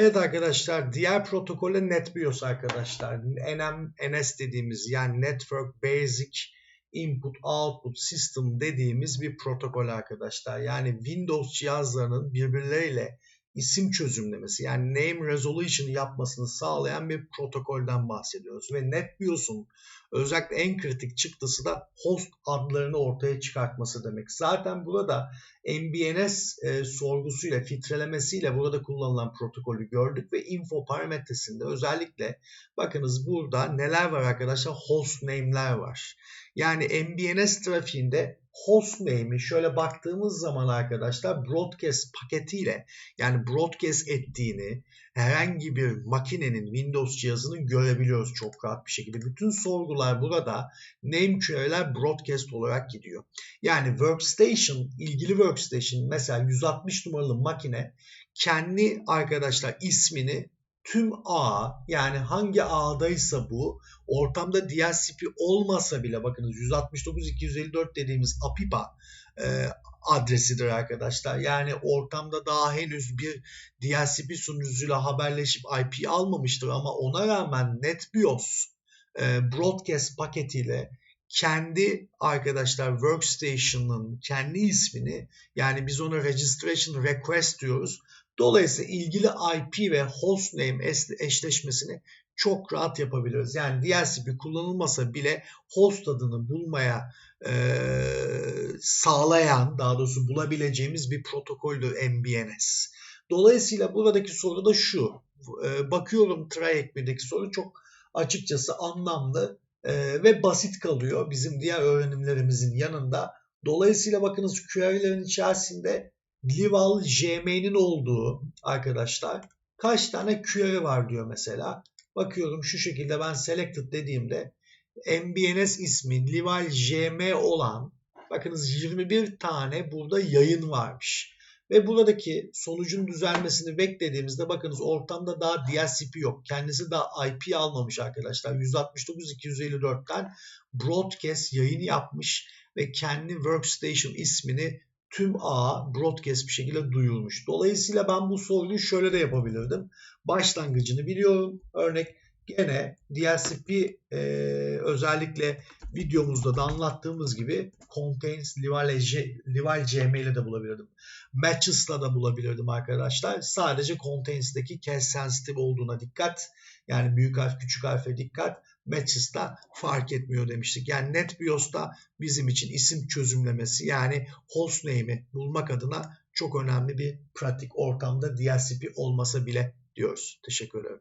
Evet arkadaşlar diğer protokole NetBIOS arkadaşlar. NM, NS dediğimiz yani Network Basic Input Output System dediğimiz bir protokol arkadaşlar. Yani Windows cihazlarının birbirleriyle isim çözümlemesi yani name resolution yapmasını sağlayan bir protokolden bahsediyoruz. Ve NetBIOS'un özellikle en kritik çıktısı da host adlarını ortaya çıkartması demek. Zaten burada MBNS e, sorgusuyla, filtrelemesiyle burada kullanılan protokolü gördük ve info parametresinde özellikle bakınız burada neler var arkadaşlar? Host name'ler var. Yani MBNS trafiğinde hostname'i şöyle baktığımız zaman arkadaşlar broadcast paketiyle yani broadcast ettiğini herhangi bir makinenin Windows cihazının görebiliyoruz çok rahat bir şekilde. Bütün sorgular burada name query'ler broadcast olarak gidiyor. Yani workstation, ilgili workstation mesela 160 numaralı makine kendi arkadaşlar ismini tüm ağ yani hangi ağdaysa bu ortamda DHCP olmasa bile bakınız 169.254 dediğimiz APIPA e, adresidir arkadaşlar. Yani ortamda daha henüz bir DHCP sunucuyla haberleşip IP almamıştır ama ona rağmen NetBIOS e, broadcast paketiyle kendi arkadaşlar workstation'ın kendi ismini yani biz ona registration request diyoruz. Dolayısıyla ilgili IP ve hostname eşleşmesini çok rahat yapabiliriz. Yani DHCP kullanılmasa bile host adını bulmaya e, sağlayan, daha doğrusu bulabileceğimiz bir protokoldür MBNS. Dolayısıyla buradaki soru da şu. E, bakıyorum TryECME'deki soru çok açıkçası anlamlı e, ve basit kalıyor bizim diğer öğrenimlerimizin yanında. Dolayısıyla bakınız query'lerin içerisinde Lival JM'nin olduğu arkadaşlar kaç tane query var diyor mesela. Bakıyorum şu şekilde ben selected dediğimde MBNS ismi Lival JM olan bakınız 21 tane burada yayın varmış. Ve buradaki sonucun düzelmesini beklediğimizde bakınız ortamda daha DHCP yok. Kendisi daha IP almamış arkadaşlar. 169.254'ten broadcast yayını yapmış ve kendi workstation ismini tüm ağ broadcast bir şekilde duyulmuş. Dolayısıyla ben bu soruyu şöyle de yapabilirdim. Başlangıcını biliyorum. Örnek gene DHCP e, özellikle videomuzda da anlattığımız gibi contains Lival CM ile de bulabilirdim. Matches'la da bulabilirdim arkadaşlar. Sadece contains'deki case sensitive olduğuna dikkat. Yani büyük harf küçük harfe dikkat. Matches'ta fark etmiyor demiştik. Yani NetBIOS'ta bizim için isim çözümlemesi yani hostname'i bulmak adına çok önemli bir pratik ortamda DHCP olmasa bile diyoruz. Teşekkür ederim.